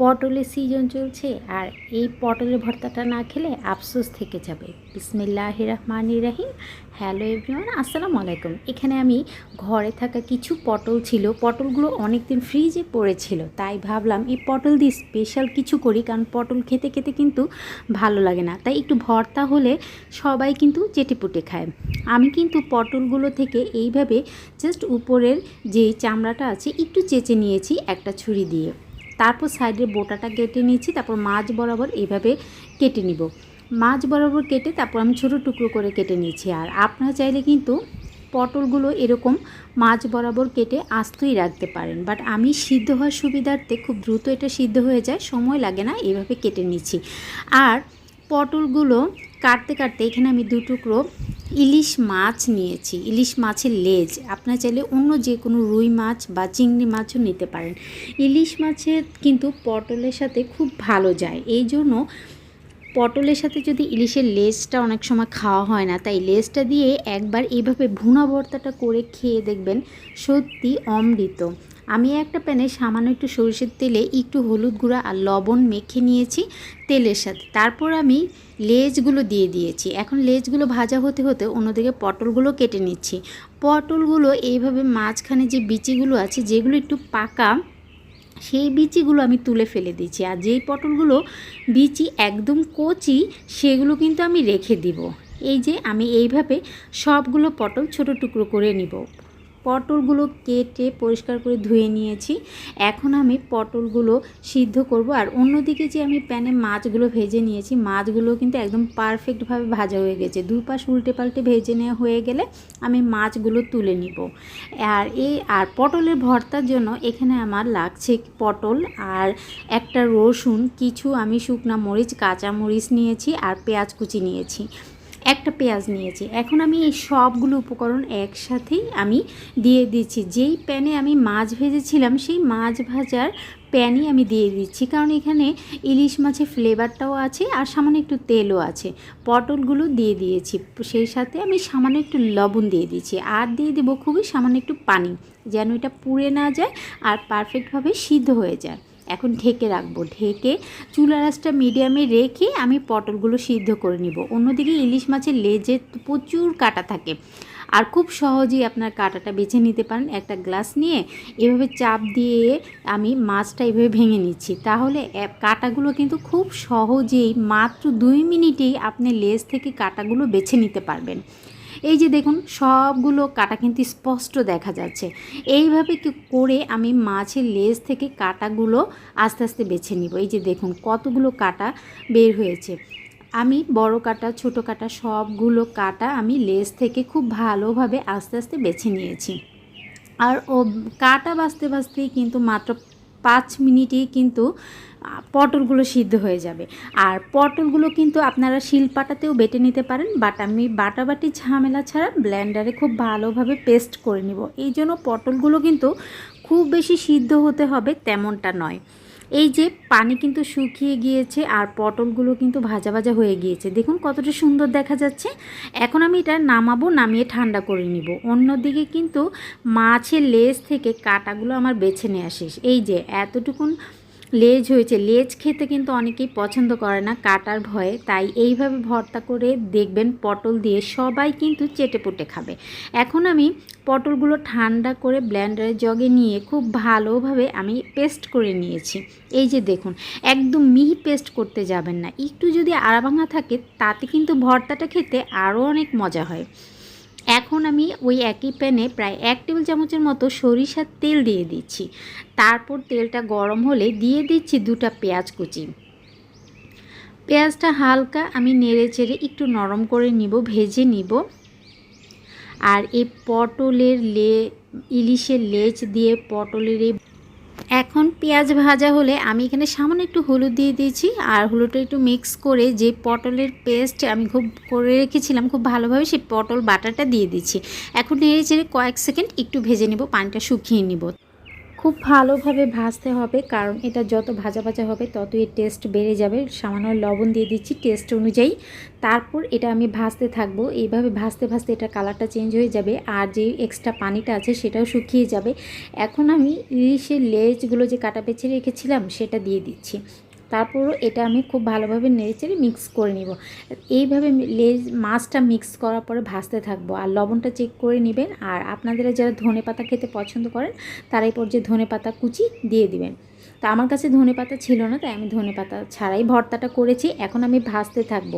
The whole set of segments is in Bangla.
পটলের সিজন চলছে আর এই পটলের ভর্তাটা না খেলে আফসোস থেকে যাবে। বিসমিল্লাহ রহমান রাহিম। হ্যালো এভরিওয়ান আসসালামু আলাইকুম। এখানে আমি ঘরে থাকা কিছু পটল ছিল, পটলগুলো অনেক দিন ফ্রিজে পড়েছিল, তাই ভাবলাম এই পটল দিয়ে স্পেশাল কিছু করি, কারণ পটল খেতে খেতে কিন্তু ভালো লাগে না। তাই একটু ভর্তা হলে সবাই কিন্তু চেটেপুটে খায়। আমি কিন্তু পটলগুলো থেকে এইভাবে জাস্ট উপরের যে চামড়াটা আছে, একটু চেঁচে নিয়েছি একটা ছুরি দিয়ে। তারপর সাইডের বোটাটা কেটে নিয়েছি, তারপর মাছ বরাবর এইভাবে কেটে নিব। মাছ বরাবর কেটে তারপর আমি ছোটো টুকরো করে কেটে নিয়েছি। আর আপনারা চাইলে কিন্তু পটলগুলো এরকম মাছ বরাবর কেটে আস্তই রাখতে পারেন। বাট আমি সিদ্ধ হওয়ার সুবিধার্থে খুব দ্রুত এটা সিদ্ধ হয়ে যায়, সময় লাগে না এভাবে কেটে নিচ্ছি। আর পটলগুলো কাটতে কাটতে এখানে আমি দু টুকরো ইলিশ মাছ নিয়েছি, ইলিশ মাছের লেজ। আপনার চাইলে অন্য যে কোনো রুই মাছ বা চিংড়ি মাছও নিতে পারেন। ইলিশ মাছের কিন্তু পটলের সাথে খুব ভালো যায়। এই জন্য পটলের সাথে যদি ইলিশের লেজটা অনেক সময় খাওয়া হয় না, তাই লেজটা দিয়ে একবার এইভাবে ভুনা ভর্তাটা করে খেয়ে দেখবেন সত্যি অমৃত। আমি একটা প্যানে সামান্য একটু সরষের তেলে একটু হলুদ গুঁড়া আর লবণ মেখে নিয়েছি তেলের সাথে। তারপর আমি লেজগুলো দিয়ে দিয়েছি। এখন লেজগুলো ভাজা হতে হতে অন্যদিকে পটলগুলো কেটে নিচ্ছি। পটলগুলো এইভাবে মাঝখানে যে বিচিগুলো আছে, যেগুলো একটু পাকা, সেই বিচিগুলো আমি তুলে ফেলে দিচ্ছি। আর যেই পটলগুলো বিচি একদম কচি, সেগুলো কিন্তু আমি রেখে দিব। এই যে আমি এইভাবে সবগুলো পটল ছোট টুকরো করে নিব। পটলগুলো কেটে পরিষ্কার করে ধুয়ে নিয়েছি। এখন আমি পটলগুলো সিদ্ধ করব। আর অন্যদিকে যে আমি প্যানে মাছগুলো ভেজে নিয়েছি, মাছগুলো কিন্তু একদম পারফেক্টভাবে ভাজা হয়ে গেছে। দুই পাশ উল্টে পাল্টে ভেজে নেওয়া হয়ে গেলে আমি মাছগুলো তুলে নিব। আর এই, আর পটলের ভর্তার জন্য এখানে আমার লাগছে পটল আর একটা রসুন, কিছু আমি শুকনা মরিচ, কাঁচা মরিচ নিয়েছি আর পেঁয়াজ কুচি নিয়েছি। একটা পেঁয়াজ নিয়েছি। এখন আমি এই সবগুলো উপকরণ একসাথেই আমি দিয়ে দিচ্ছি। যেই প্যানে আমি মাছ ভেজেছিলাম, সেই মাছ ভাজার প্যানই আমি দিয়ে দিচ্ছি। কারণ এখানে ইলিশ মাছের ফ্লেভারটাও আছে আর সামান্য একটু তেলও আছে। পটলগুলো দিয়ে দিয়েছি। সেই সাথে আমি সামান্য একটু লবণ দিয়ে দিচ্ছি। আর দিয়ে দেবো খুবই সামান্য একটু পানি, যেন এটা পুড়ে না যায় আর পারফেক্টভাবে সিদ্ধ হয়ে যায়। এখন ঢেকে রাখব। ঢেকে চুলা রাসটা মিডিয়ামে রেখে আমি পটলগুলো সিদ্ধ করে নিব। অন্যদিকে ইলিশ মাছের লেজে প্রচুর কাটা থাকে। আর খুব সহজেই আপনার কাটাটা বেছে নিতে পারেন একটা গ্লাস নিয়ে। এভাবে চাপ দিয়ে আমি মাছটা এভাবে ভেঙে নিচ্ছি। তাহলে কাটাগুলো কিন্তু খুব সহজেই মাত্র দুই মিনিটেই আপনি লেজ থেকে কাটাগুলো বেছে নিতে পারবেন। এই যে দেখুন, সবগুলো কাটা কিন্তু স্পষ্ট দেখা যাচ্ছে। এইভাবে করে আমি মাছের লেজ থেকে কাটাগুলো আস্তে আস্তে বেছে নিব? এই যে দেখুন, কতগুলো কাটা বের হয়েছে। আমি বড় কাটা, ছোট কাটা সবগুলো কাটা আমি লেজ থেকে খুব ভালোভাবে আস্তে আস্তে বেছে নিয়েছি। আর ও কাটা বাঁচতে বাঁচতেই কিন্তু মাত্র পাঁচ মিনিটেই কিন্তু পটলগুলো সিদ্ধ হয়ে যাবে। আর পটলগুলো কিন্তু আপনারা শিলপাটাতেও বেটে নিতে পারেন বাট আমি বাটাবাটি ঝামেলা ছাড়া ব্ল্যান্ডারে খুব ভালোভাবে পেস্ট করে নিব। এই জন্য পটলগুলো কিন্তু খুব বেশি সিদ্ধ হতে হবে তেমনটা নয়। এই যে পানি কিন্তু শুকিয়ে গিয়েছে আর পটলগুলো কিন্তু ভাজা ভাজা হয়ে গিয়েছে। দেখুন কতটা সুন্দর দেখা যাচ্ছে। এখন আমি এটা নামাবো, নামিয়ে ঠান্ডা করে নিব। অন্যদিকে কিন্তু মাছের লেজ থেকে কাটাগুলো আমার বেছে নেওয়া শেষ। এই যে এতটুকুন লেজ হয়েছে। লেজ খেতে কিন্তু অনেকেই পছন্দ করে না, কাটার ভয়ে। তাই এইভাবে ভর্তা করে দেখবেন পটল দিয়ে সবাই কিন্তু চেটে পুটে খাবে। এখন আমি পটলগুলো ঠান্ডা করে ব্ল্যান্ডারে জগে নিয়ে খুব ভালোভাবে আমি পেস্ট করে নিয়েছি। এই যে দেখুন, একদম মিহি পেস্ট করতে যাবেন না। একটু যদি আড়াভাঙা থাকে, তাতে কিন্তু ভর্তাটা খেতে আরও অনেক মজা হয়। এখন আমি ওই একই প্যানে প্রায় এক টেবিল চামচের মতো সরিষার তেল দিয়ে দিচ্ছি। তারপর তেলটা গরম হলে দিয়ে দিচ্ছি দুটা পেঁয়াজ কুচি। পেঁয়াজটা হালকা আমি নেড়ে চেড়ে একটু নরম করে নিব, ভেজে নিব। আর এই পটলের লে ইলিশের লেজ দিয়ে পটলের এই এখন পেঁয়াজ ভাজা হলে আমি এখানে সামান্য একটু হলুদ দিয়ে দিয়েছি, আর হলুদটা একটু মিক্স করে যে পটলের পেস্ট আমি খুব করে রেখেছিলাম, খুব ভালোভাবে সেই পটল বাটাটা দিয়ে দিচ্ছি। এখন নেড়ে চেড়ে কয়েক সেকেন্ড একটু ভেজে নেব, পানিটা শুকিয়ে নিব। খুব ভালোভাবে ভাজতে হবে, কারণ এটা যত ভাজা ভাজা হবে ততই এর টেস্ট বেড়ে যাবে। সামান্য লবণ দিয়ে দিচ্ছি টেস্ট অনুযায়ী। তারপর এটা আমি ভাজতে থাকব। এইভাবে ভাজতে ভাজতে এটা কালারটা চেঞ্জ হয়ে যাবে আর যে এক্সট্রা পানিটা আছে সেটাও শুকিয়ে যাবে। এখন আমি ইলিশের লেজগুলো যে কাটা বেছে রেখেছিলাম সেটা দিয়ে দিচ্ছি। তারপরও এটা আমি খুব ভালোভাবে নেড়েচেড়ে মিক্স করে নিব। এইভাবে লেজ মাছটা মিক্স করার পরে ভাজতে থাকব। আর লবণটা চেক করে নেবেন। আর আপনাদের যারা ধনে পাতা খেতে পছন্দ করেন, তারা এই পর্যায়ে ধনে পাতা কুচি দিয়ে দিবেন। তা আমার কাছে ধনে পাতা ছিল না, তাই আমি ধনে পাতা ছাড়াই ভর্তাটা করেছি। এখন আমি ভাজতে থাকব।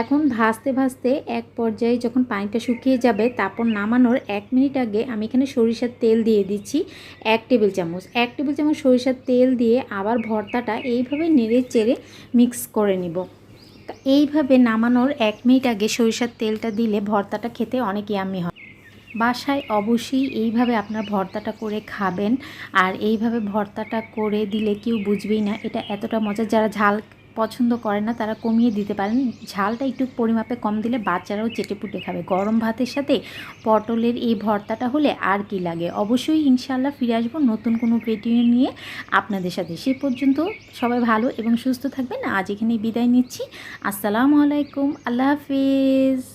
এখন ভাজতে ভাজতে এক পর্যায়ে যখন পানিটা শুকিয়ে যাবে, তারপর নামানোর এক মিনিট আগে আমি এখানে সরিষার তেল দিয়ে দিচ্ছি এক টেবিল চামচ। এক টেবিল চামচ সরিষার তেল দিয়ে আবার ভর্তাটা এইভাবে নেড়ে চেড়ে মিক্স করে নিব। এইভাবে নামানোর এক মিনিট আগে সরিষার তেলটা দিলে ভর্তাটা খেতে অনেক ইয়ামি হয়। বাসায় অবশ্যই এইভাবে আপনার ভর্তাটা করে খাবেন। আর এইভাবে ভর্তাটা করে দিলে কেউ বুঝবেই না, এটা এতটা মজা যারা ঝাল পছন্দ করে না, তারা কমিয়ে দিতে পারেন। ঝালটা একটু পরিমাপে কম দিলে বাচ্চারাও চেটে পুটে খাবে। গরম ভাতের সাথে পটলের এই ভর্তাটা হলে আর কি লাগে? অবশ্যই ইনশাল্লাহ ফিরে আসব নতুন কোনো ভিডিও নিয়ে আপনাদের সাথে। সে পর্যন্ত সবাই ভালো এবং সুস্থ থাকবেন। আজ এখানে বিদায় নিচ্ছি। আসসালামু আলাইকুম। আল্লাহ হাফিজ।